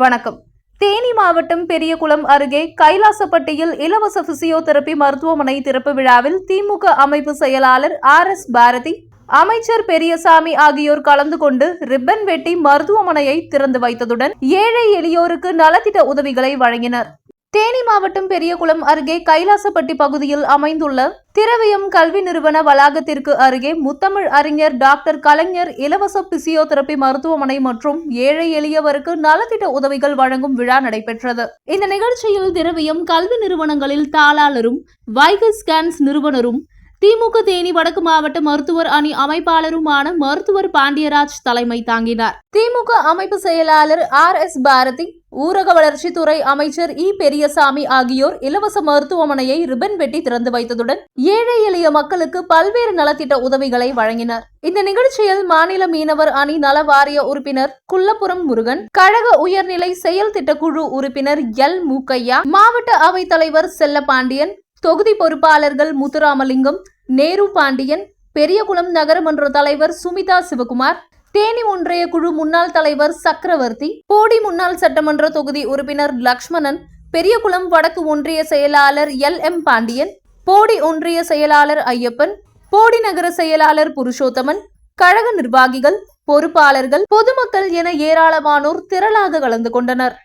வணக்கம். தேனி மாவட்டம் பெரியகுளம் அருகே கைலாசப்பட்டியில் இலவச பிசியோதெரபி மருத்துவமனை திறப்பு விழாவில் திமுக அமைப்பு செயலாளர் ஆர் எஸ் பாரதி அமைச்சர் பெரியசாமி ஆகியோர் கலந்து கொண்டு ரிப்பன் வெட்டி மருத்துவமனையை திறந்து வைத்ததுடன் ஏழை எளியோருக்கு நலத்திட்ட உதவிகளை வழங்கினர். தேனி மாவட்டம் பெரியகுளம் அருகே கைலாசப்பட்டி பகுதியில் அமைந்துள்ள திரவியம் கல்வி நிறுவன வளாகத்திற்கு அருகே முத்தமிழ் அறிஞர் டாக்டர் கலைஞர் இலவச பிசியோதெரபி மருத்துவமனை மற்றும் ஏழை எளியவருக்கு நலத்திட்ட உதவிகள் வழங்கும் விழா நடைபெற்றது. இந்த நிகழ்ச்சியில் திரவியம் கல்வி நிறுவனங்களில் தாளாளரும் வைகை ஸ்கேன்ஸ் நிறுவனரும் திமுக தேனி வடக்கு மாவட்ட மருத்துவர் அணி அமைப்பாளருமான மருத்துவர் பாண்டியராஜ் தலைமை தாங்கினார். திமுக அமைப்பு செயலாளர் ஆர் எஸ் பாரதி ஊரக வளர்ச்சித்துறை அமைச்சர் இ. பெரியசாமி ஆகியோர் இலவச மருத்துவமனையை ரிபன் வெட்டி திறந்து வைத்ததுடன் ஏழை எளிய மக்களுக்கு பல்வேறு நலத்திட்ட உதவிகளை வழங்கினர். இந்த நிகழ்ச்சியில் மாநில மீனவர் அணி நல வாரிய உறுப்பினர் குள்ளப்புறம் முருகன் கழக உயர்நிலை செயல் திட்டக்குழு உறுப்பினர் எல். மூக்கையா மாவட்ட அவைத் தலைவர் செல்லப்பாண்டியன் தொகுதி பொறுப்பாளர்கள் முத்துராமலிங்கம் நேரு பாண்டியன் பெரியகுளம் நகரமன்ற தலைவர் சுமிதா சிவகுமார் தேனி ஒன்றிய குழு முன்னாள் தலைவர் சக்கரவர்த்தி போடி முன்னாள் சட்டமன்ற தொகுதி உறுப்பினர் லக்ஷ்மணன் பெரியகுளம் வடக்கு ஒன்றிய செயலாளர் எல். எம். பாண்டியன் போடி ஒன்றிய செயலாளர் ஐயப்பன் போடி நகர செயலாளர் புருஷோத்தமன் கழக நிர்வாகிகள் பொறுப்பாளர்கள் பொதுமக்கள் என ஏராளமானோர் திரளாக கலந்து கொண்டனர்.